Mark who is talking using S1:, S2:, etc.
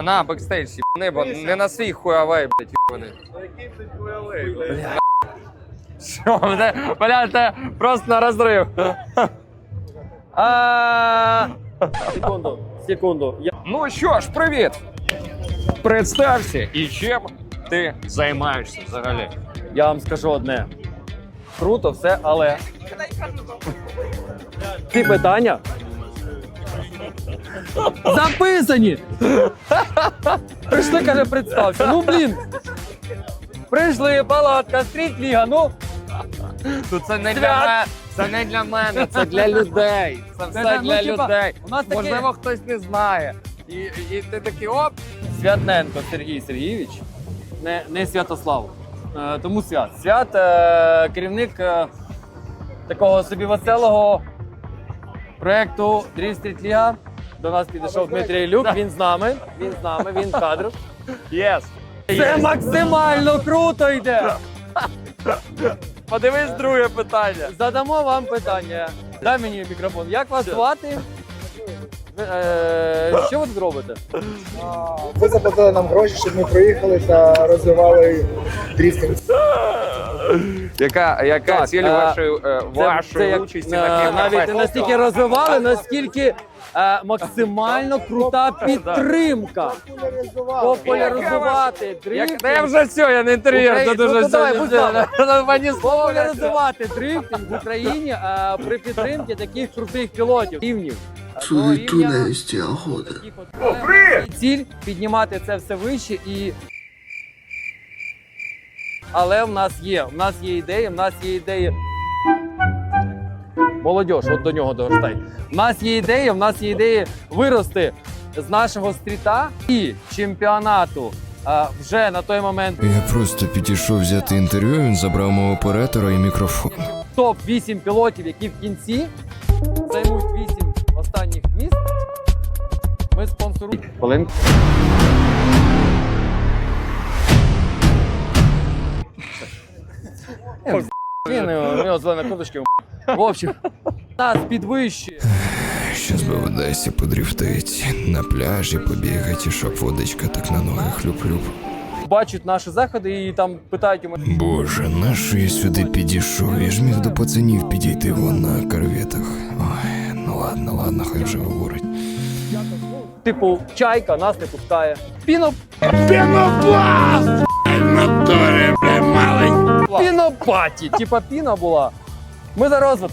S1: На, бекстейдж, їбани, бо не на свій хуавей, блядь, їбани. Що, мене, бля, це просто на розрив.
S2: А... Секунду, секунду. Я...
S1: Ну що ж, привіт! Представся, і чим ти займаєшся взагалі?
S2: я вам скажу одне. Круто все, але. Ці питання. Записані! Прийшли, каже, представся. Ну блін. Прийшли, палатка, стріт ліга, ну.
S1: Тут це не
S2: Свят.
S1: для мене, це не для мене, це для людей. Це все
S2: Це, ну,
S1: для
S2: типа,
S1: людей.
S2: у нас таке-
S1: Можливо, хтось не знає. І, і ти такий оп.
S2: Святненко Сергій Сергійович, не, не Святослав. Е, тому свят. Свят е, керівник е, такого собі веселого проєкту Дрів Стріт Ліга. До нас підійшов Дмитрій Люк, він з нами, він з нами, він в кадр.
S1: Єс.
S2: Це максимально круто йде!
S1: Подивись друге питання.
S2: Задамо вам питання. Дай мені мікрофон. Як вас звати? Е, що ви тут робите?
S3: Ви заплатили нам гроші, щоб ми приїхали та розвивали дріфтинг.
S1: Яка, яка
S2: Так,
S1: ціль
S2: е,
S1: вашої, е, вашої
S2: як,
S1: участі
S2: е,
S1: на
S2: навіть не настільки розвивали, наскільки е, максимально крута підтримка. Популяризувати
S1: Як,
S2: дрифтинг.
S1: та я вже все, я не інтер'єр, це дуже
S2: ну,
S1: все.
S2: Популяризувати дрифтинг в Україні е, при підтримці таких крутих пілотів рівнів.
S4: Суету навести охота.
S2: ціль піднімати це все вище і. Але в нас є, в нас є ідеї, в нас є ідеї. Молодіж, от до нього доростай. В нас є ідеї, в нас є ідеї вирости з нашого стріта і чемпіонату а, вже на той момент
S4: Я просто підійшов взяти інтерв'ю, він забрав мого оператора і мікрофон.
S2: топ 8 пілотів, які в кінці займуть 8 останніх місць. Ми спонсоруємо. Хвилинку. У нього зелена курточка. В общем, нас підвищує.
S4: Щас би в Одесі подрифтить, на пляжі побігати, щоб водичка так на ноги хлюп-хлюп.
S2: Бачать наші заходи і там питають у мене.
S4: Боже, нащо я сюди підійшов? Я ж міг до пацанів підійти вон на корветах. Ой, ну ладно, ладно, хай вже говорить.
S2: Типу, чайка нас не пускає. Піно. Пінопаті. Типа піна була. Ми за розвиток.